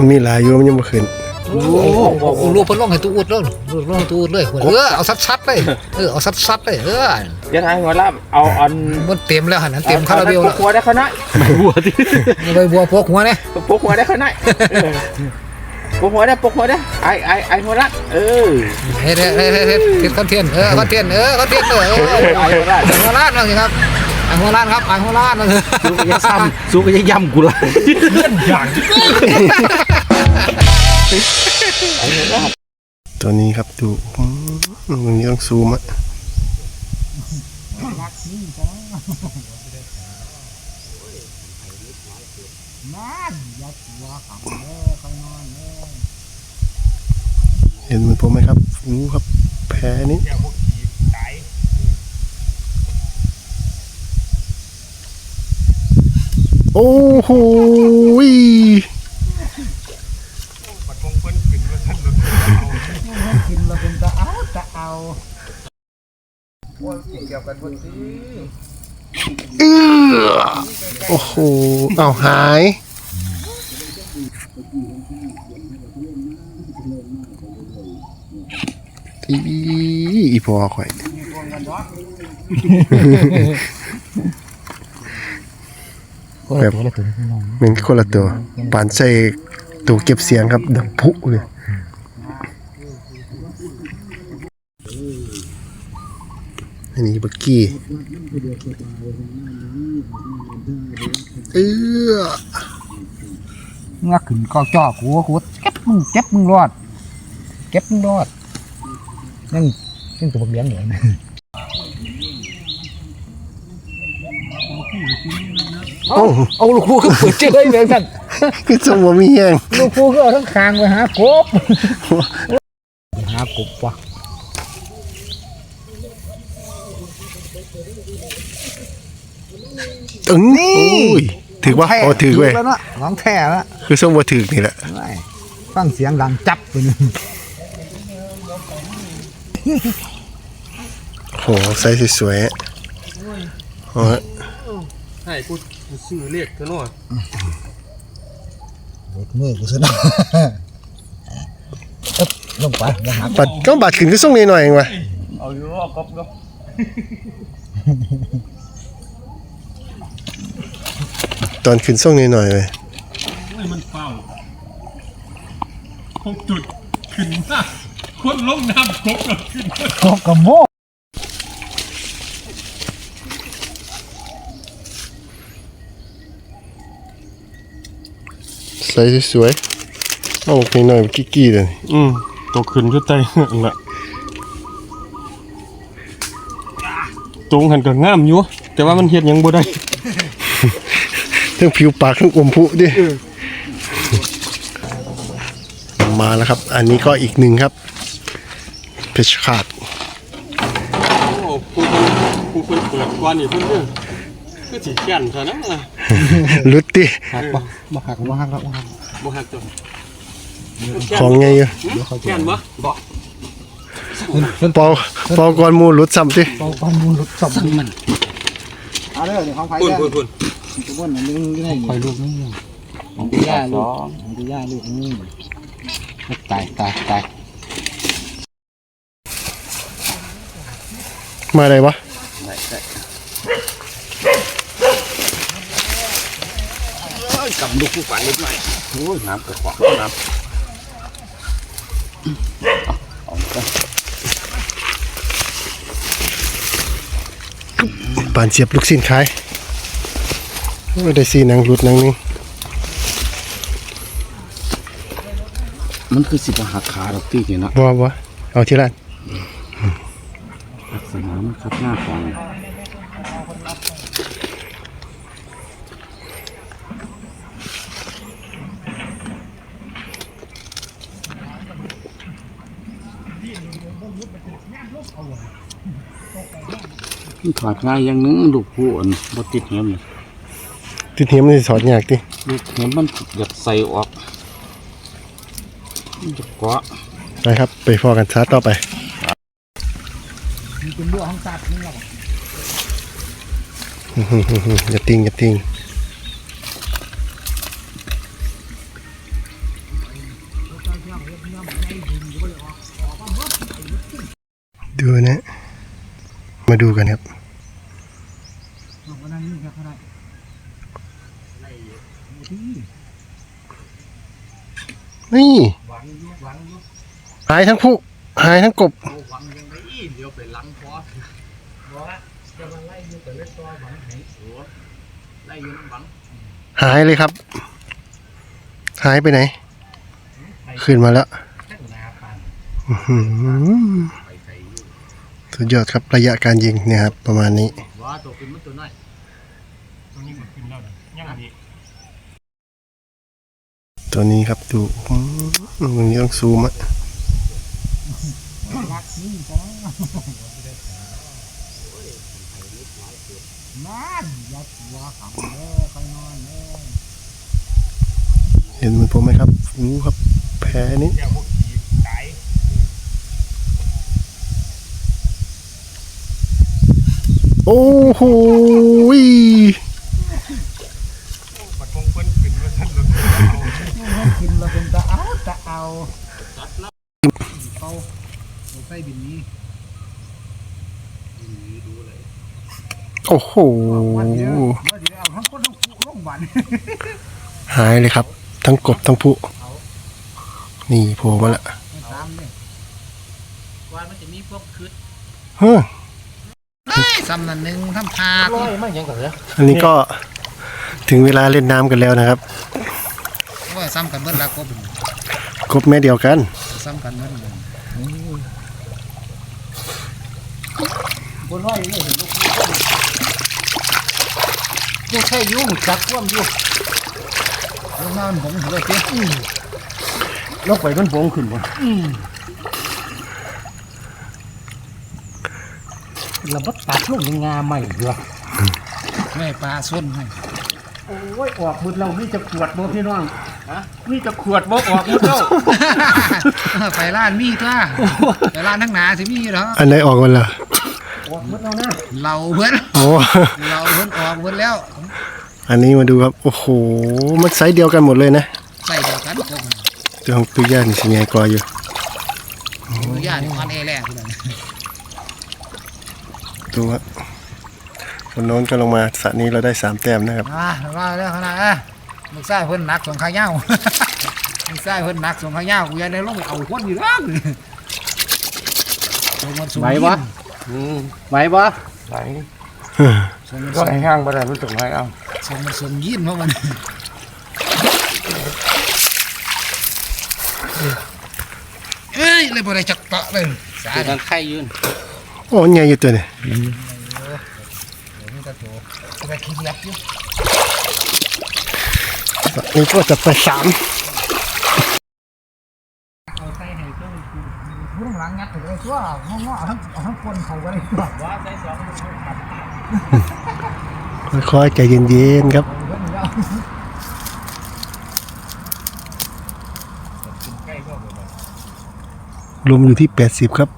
มันมีหลายอยู่มันยังบ่ขึ้นโอ้โหลูกเพิ่นลงให้ตู้อุดแล้วลูกลงให้ตู้อุดเลยเออเอาซัดๆเลยเออเอาซัดๆเลยเออเดี๋ยวทางหัวละเอาอันมันเต็มแล้วหันนั้นเต็มคาราเบลแล้วกหัวได้ขาหน่อยบัวที่ใบบัวพกหัวเนี่ยพกหัวได้ขน่อยเออพกหัวได้พกหัวได้ไอไอไอหัวละเออเฮ็ดเฮ็ดเฮ็ดเฮ็ดเฮ็ดเฮ็ดคอนเทนต์เออคอนเทนต์เออคอนเทนต์เออเออไอหัวละไอ้หัวล้านว่าสิครับไอ้หัวล้านครับไอ้หัวล้านว่าสิสู้ก็ยังซ้ำสู้ก็ยังย่ำกูละ ตัวนี้ครับดูตรงนี้ต้องซูมอะเห็นมือนผมไหมครับรู้ครับแพ้นี้โอ้โห ยกินแล้วเป็นตะเอาตะเอาเออโอ้โห เอาหาย อีอีพอข่อยแบบเหมือนคนละตัวปานใส่ตัวเก็บเสียงครับ ดังพุเลย อันนี้บักกี้เออเงาขึ้นก็จ่อกูกูเก็บมึงเก็บมึงรอด เก็บมึงรอดนั่นนี่ตัวบักเลี้ยงเหรอโอ้เอาลูกคู่ก็เปิดเจอเลยเหมือนกันคือสมบ่มีแห้งลูกคู่ก็เอาทั้งคางไปหากบไปหากบวะ ตึงโอ้ยถือว่าโอ้ถือเว้ยแล้วเนาะของแท้แล้วคือสมบ่ถือนี่แหละไม่ฟังเสียงดังจับไปนึงโหใส่สวยๆอะโอ้ยให้กูซื้อเลขเท่านั้นมือกูซะนะเอ๊บลงไปมาหาบัดก็บัดขึ้นก็ส่งนิดหน่อยเองว่ะเอาอยู่เอาก๊อบก๊อบ ตอนขึ้นส่งนิดหน่อยเลยมันเฝ้าคงจุดขึ้นมาคนลงน้ำครบก็ขึ้นมากบกับโมใส่สวยๆเอาไปหน่อยๆกี้ๆเลยอืมตกขึ้นอยู่ใต้เหือกละตรงหันก็งามอยู่แต่ว่ามันเฮ็ดหยังบ่ได้ ทั้งผิวปากทั้งอมพุดิมาแล้วครับ อันนี้ก็อีกหนึ่งครับ เพชรขาดโอ้ผู้เพิ่นผู้เพิ่นเปิดกว่านี่เพิ่นเด้อคือสิแค้นซะนะลุดดิหักบ่บ่หักบ่หักแล้วบ่หักบ่ฮักตัวของไงอยู่แค้นบ่บ่เพิ่นเปอเปอก่อนหมูลุดซ้ำดิเป่าความมูลหลุดสองมันเอาเด้อนี่ของไผพุ่นเด้อ พุ่นพุ่นทุกคนอันนี้นี่ให้คอยลูกนี่ของพี่ย่าลูกของพี่ย่าลูกนี่ตายตายตายมาได้ปะกับลูกผู้ฝันนิดหน่อยโอ้ยน้ำกระป๋องน้ำปานเสียบลูกสิ้นขาย โอ้ยได้สีหนังหลุดหนังนึงมันคือสิบหักขาดอกตีนี่เนาะบ่บ่เอาที่ร้านลักษณะมันครับหน้าของมันถอดง่ายอย่างหนึงลูกผู้อันบ่ติดเหียมเลย ติดเหียมมันสิสอดยากติลูกเหียมมันอยากใส่ออกมันจะเกาะไปครับ ไปพอกันชาร์จต่อไปเป็นลูกของสัตว์นี่หรออย่าติงอย่าติงดูนะ มาดูกันครับ นี่หายทั้งผู้หายทั้งกบหายเลยครับ หายไปไหน ขึ้นมาแล้วอื้อหือสุดยอดครับระยะการยิงเนี่ยครับประมาณนี้ตัวนี้ครับดูอื้อหือตรงนี้ต้องซูมอะนั่นยัด หัวเขาเด้อเขานอนเด้องซูมอะเห็นเหมือนผมไหมครับรู้ครับ แพ้นี้โอ้โหย กินเราเป็นตะ เอาเอาเอาใส่บินนี้โอ้โหวันเดียววันเดียวเอาทั้งคนทั้งผู้ลงวันหายเลยครับ ทั้งกบทั้งผู้นี่โผล่มาละตามเลยว่ามันจะมีพวกคืดเฮ้อซ้ำนันหนึ่งทำพาร้อยมันยังกับเหรออันนี้ก็ถึงเวลาเล่นน้ำกันแล้วนะครับว่าซ้ำกันเบิดละกบ กบแม่เดียวกัน ซ้ำกันเบิดเลยบนร้อยนี่เห็นลูกยังใช่ยุ่งจักว่ำยู่ลงน้ำผมเลยเจ๊ลงไปมันโป่งขึ้นบ่ระบบตัดลงในงาใหม่เยอแม่ปลาส้นให้โอ้ยออกมืดเรามีจะขวดบ่พี่น้อง มีจะขวดบ่ออกมืดเราไปร้านมีจ้าไปร้านทั้งหนาสิมีเหรออันไหนออกกันล่ะออกมืดเรานะเราเพิ่นโอ้เราเพิ่นออกเพิ่นแล้ว อันนี้มาดูครับ โอ้โห มันไซส์เดียวกันหมดเลยนะใส่เดียวกันกบตัวของตัวย่านี่สิไงกว่าอยู่มือย่านี่มันเอแรกเลยดูว่าคนโน้นก็ลงมาสระนี้เราได้สามแต้มนะครับอ่าว่าแล้วขนาดอะ ลูกชายเพิ่นหนักสองข้างเหย้าลูกชายเพิ่นหนักสองข้างเหย้ากูยังได้ลงไปเอาคนอยู่ร้างลงมาสูงไหวปะไหวปะไหวส่งมันก็ส่งให้ห้างบ่ได้มันตกให้เอาส่งมันส่งยินเพราะมันเอ้ยเลยบ่ได้จักเกาะเลยสาคือดกันไข่ยืนโอ้ใหญ่อยู่ตัวนี้นี่ตะโถจะคิดยักอยู่ สระนี้ก็จะไปสามเอาใส่ให้เพิ่นผู้หลังงัดถึงไอ้ตัวงอๆทั้งเอาทั้งคนเขาก็ได้ตัวว่าใส่สองค่อยๆใจเย็นๆครับเพิ่นแล้วลมอยู่ที่80ครับ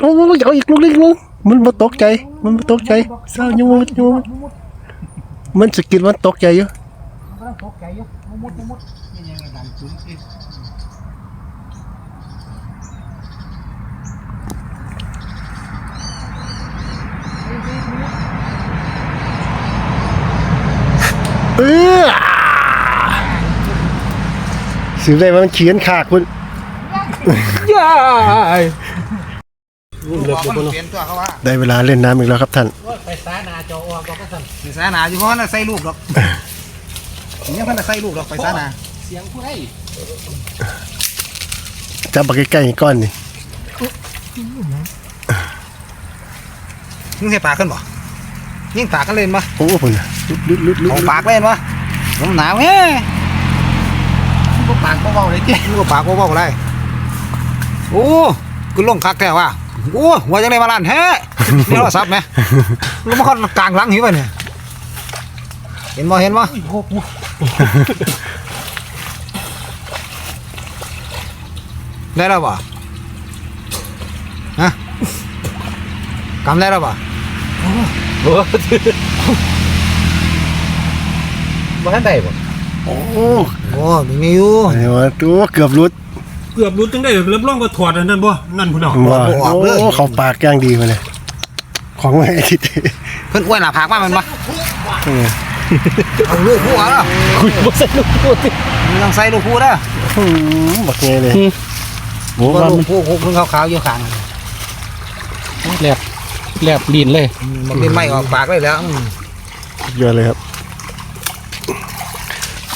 โอ้โอ้เอาอีกลูกเล็กลูกมันมาตกใจ มันมาตกใจเศร้ายู่มยู่มันมันสกิดมันตกใจอยู่มันตกใจอยู่มุดมุดยังไงดันจุ้งสิเออสิได้มันเขียนขากคุณย่า บอกมันเปลี่ยนตัวเขาว่าได้เวลาเล่นน้ำอีกแล้วครับท่านไปสานาจอออกก็สั่นไปสานาอยู่เพราะว่าใส่ลูกดอกนี่เพิ่นใส่ลูกดอกไปสานาเสียงผู้ใดจับมาใกล้ๆก้อนนี่ยิงใส่ปากขึ้นบ่ยิงปากกันเล่นบ่โอ้คุณลุดลุดลุดลุดเอาปากเล่นบ่ผมหนาวแฮะมึงก็ปากเบาๆเลยเจ้มึงก็ปากเบาๆเลยโอ้กูลงคักแท้ว่ะ โอ้หัวจังไดมาลั่นแฮะนี่โทรศัพท์แหมแล้วมันคนกลางหลังหิวไปเนี่ยเห็นบ่เห็นบ่ได้แล้วบ่กำได้แล้วป่ะบ่ทันได้บ่โอ้โอ้มีมีอยู่ไอ้วะตัวเกือบรุด เกือบรู้จังได้รับรองว่าถอดอันนั้นบ่นั่นพุ่นเนาะว่าโอ้เขาปากย่างดีมาเลยของไม่อาทิตย์เพิ่นอ้วนหน้าผากมามันบ่เออเอาลูกคู่เอาแล้วคุยบ่ใส่ลูกพูดมึงต้องใส่ลูกคู่เด้อหืมบักไงเลยโอ้บ่มันลูกคู่คู่เพิ่นขาวๆอยู่ข้างแลบแลบลีนเลยมันเป็นไม้ออกปากเลยแล้วอืมเยอะเลยครับ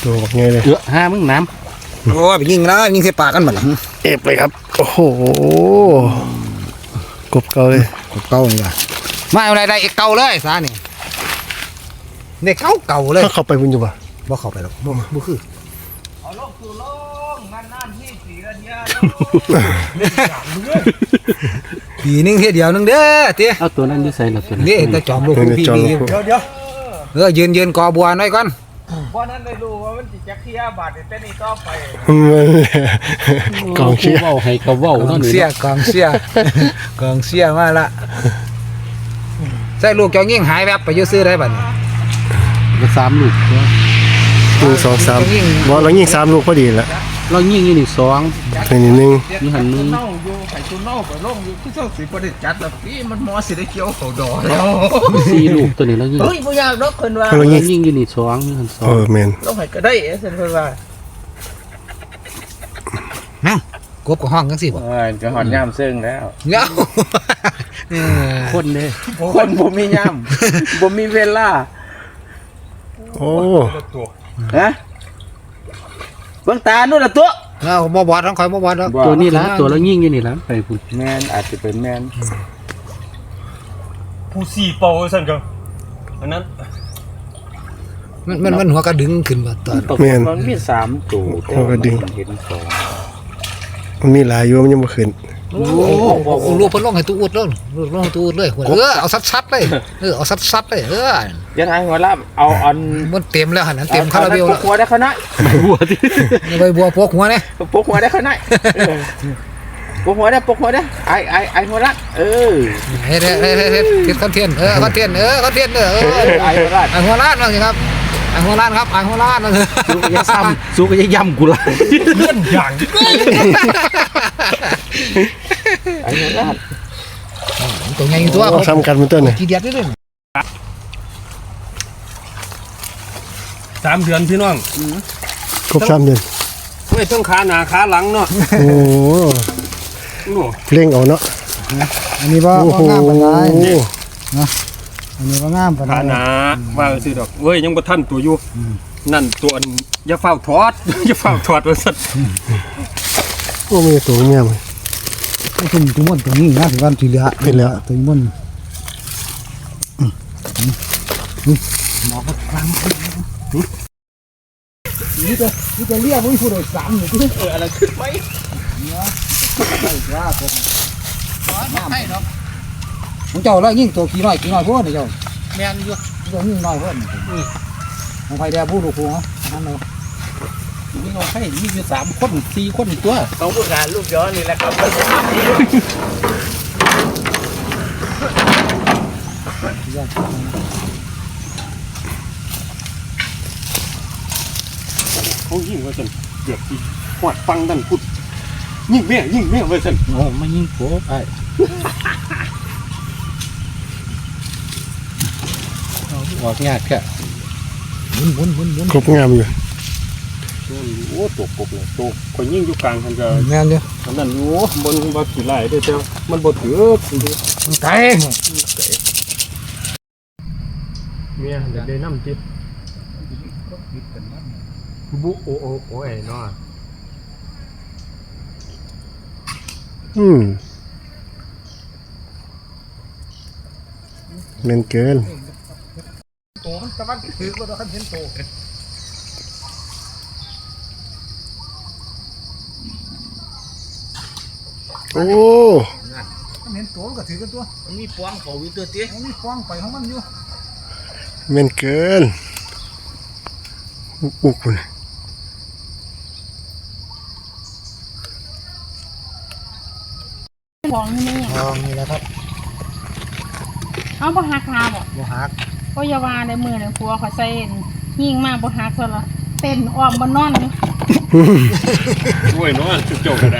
ตัวบักไงเลยเอือหามึงน้ โอ้ยไปยิงนะยิงใส่ปากกันบัดน่ะเอฟเลยครับ โอ้โหกบเกาเลยเก่านี่ล่ะมาเอาอะไรได้เก่าเลยซานี่เด็กเก่าเก่าเลยถ้าเข้าไปบุญอยู่ป่ะบ่เข้าไปหรอกบ่บ่คือปีหนึงเทียเดียวหนึงเด้อเตี้ยำเอาตัวนั้นอยู่ใส่ละตัวนั้นนี่แต่จอมลูกเป็นพี่จอพี่ลูกเออยืนยืนกอบัวหน่อยก่อน เพราะนั้นได้รู้ว่ามันจิจักขี้ยาบาดแต่นี่ต่อไปกองเชียร์เว้าให้ก็เว้ากอเนาะงนี่เสียกองเสียกองเสียมาละใส่ลูกเจ้ายิ่งหายแวบไปอยื้อซื้อได้บัดนี้ก็สามลูกเนาะหนึ่งสองสามบอลเรายิงสามลูกพอดีละเรายิงอยู่นี่สองในนี้หนึ่ง อยู่หันหนึง เน่าอยู่ ไข่ตุนเน่าก็ลงอยู่ที่เจ้าสิบ่ได้จัดแล้วพี่มันหมอสิได้เกี่ยวเขาดอแล้วสี่ลูกตัวนี้เรายิงเฮ้ยบ่ยากดอกเพิ่นว่าเราเรายิงยิงอยู่นี่สองอยู่หันสอเองอแมนลงให้ก็ได้เอ้เพิ่นว่ากบกับห้องจังสิบ่เอ้ยจะหอดยามซึ่งแล้วเงาเออคนเด้คนบ่มียามบ่มีเวลาโอ้ฮะเบิ่งตานู่นล่ะตัว เอาบ่บอดต้องคอยบ่บอดแล้วตัวนี้ละตัวเรายิงอยู่นี่ละไปพุ่นแม่นอาจจะเป็นแม่นผู้สี่เป่าซั่นก็อันนั้นมันมันมันหัวกระดึงขึ้นบ่ตอนตกมันมีสามตัวแต่ว่ามันเห็นสองมันมีหลายอยู่มันยังไม่ขึ้น โอ้โหลูกเพิ่นลงให้ตู้อุดลงลูกลงให้ตู้อุดเลยเออเอาซัดๆเลยเออเอาซัดๆเลยเอออย่าทายหัวละเอาอันมันเต็มแล้วหันนั้นเต็มคาราเบลแล้วกหัวได้ขนาดบัวที่ใบบัวพวกหัวเนี่ยปกหัวได้ขนาดปกหัวได้ปกหัวได้ไอไอไอหัวละเออเฮ็ดเฮ็ดเฮ็ดเฮ็ดเฮ็ดเฮ็ดคอนเทนต์เออคอนเทนต์เออคอนเทนต์เออเออไอหัวละไอหัวล้านว่าสิครับ อ่างหัวล้านครับอ่างหัวล้านนั่นคือสู้ก็ยังซ้ำสู้ก็ยังย่ำกูละไอหัวละตัวใหญ่ตัวเอาซ้ำกันเป็นต้นเนี่ยกี่เดียดด้วยสามเดือนพี่น้องครบสามเดือนเฮ้ยต้องขาหน้าขาหลังเนาะโอ้โหโอ้เร่งเอาเนาะอันนี้ว่าโอ้โหงามปานใด อันนี้ว่างามปานใดขาหน้าว่าสิดอกเว้ยยังบ่ทันตัวอยู่นั่นตัวอันอย่าเฝ้าถอด อย่าเฝ้าถอดว่าซั่นโอ้มีตัวเมียมั้ยตุ่มตุ่มตัวนี้นะสิวันที่เหลือเห็นแล้วตุ่มมันหมอก็ฟังนี่จะนี่จะเรียกว่าผู้โดยสารอยู่ที่เอออะไรขึ้นไหมเนี่ยไม่ว่าผมไม่หรอก ผมเจ้าแล้วยิ่งตัวขี้น้อยขี้น้อยพวกนี่เจ้าแม่นอยู่เจ้ายิ่งน้อยพวกนี่ผมไปแด่ผู้ลูกผู้นั่นเลยนี่เราให้มีอยู่สามคนสี่คนตัวเขาพูดงานลูกย้อนนี่แหละครับเขายิงว่าซั่นเกือบสิฮอดฟังนั่นพุดยิงแม่ยิงแม่ว่าซั่นโอ้ไม่ยิงโป๊บไอ้ อาออกยากแค่หมุนหมุนหมุนหมุนครบงามอยู่โอ้ตกปกเลยตกข่อยยิงอยู่กลางหั่นก็แม่นเดียวอันนั้นอยู่บนบ่สิหลายเด้อแต่มันบ่ถือไก่เมียอยากได้น้ำจิตบุโอโอโอ้ยเนาะอืมแม่นเกิน โตมันตะวันถือว่าเราคันเห็นโตโอ้มันเห็นโตมันก็ถือกันตัวมีปวงเขาวิตัวเตี้ยมันมีฟองไปของมันอยู่แม่นเกินอุกอุกคุณนของนี่นี่ลองนี่แหละครับ เอาบ่หักคาบ่บ่ฮัก ก็อย่าว่าในมือเนี่ยผัวเขาใส่ยิงมาบ่หักซะละเต้นอ้อมบ่นอนอยู่โอ้ยเนาะจุกโจกอะไร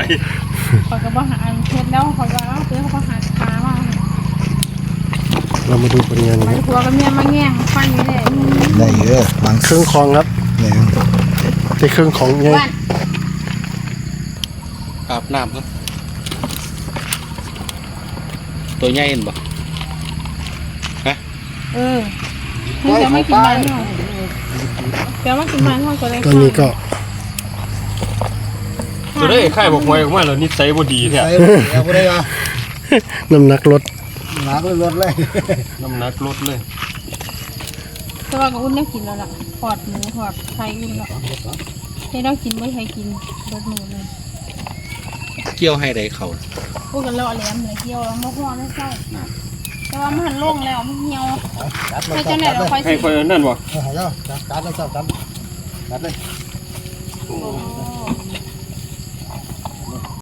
ข่อยก็บ่หักอันเฮ็ดแล้วข่อยว่าเอ้าเพิ่นเขาบ่หักคามาเรามาดูผลงานไปกันผัวกับเมียมาแง่งฟันอยู่เลยได้เยอะบางเครื่องคองครับเนี่ยในเครื่องของไงบ้านอาบน้ำครับตัวใหญ่เห็นบ่ เออเพิ่นจะไม่กินบ้านเนาะเดี๋ยวมากินบ้านเฮาก็เลยตอนนี้ก็ตัวได้ค่ายบอกหวยออกมาแล้วนิสัยบ่ดีแท้ใส่เอาบ่ได้อะน้ำหนักลดหนักเลยรถเลยน้ำหนักลดเลยแต่ว่าก็อุ่นได้กินแล้วล่ะทอดหมูทอดไข่อุ่นแล้วให้เรากินบ่ให้กินเบิดมื้อเลยเกี่ยวให้ได้เขาพวกกันเลาะแหลมเหนือเกี่ยวแล้วมาห่อได้เศร้า แต่ว่ามันหันลงแล้วมันเหี่ยวจัดเลให้ยเจ้าไหนเราคอยให้สิคอยนั่นบ่ เอาเจ้าจัดจัดเลยเจ้าจัดจัดเลย โอ้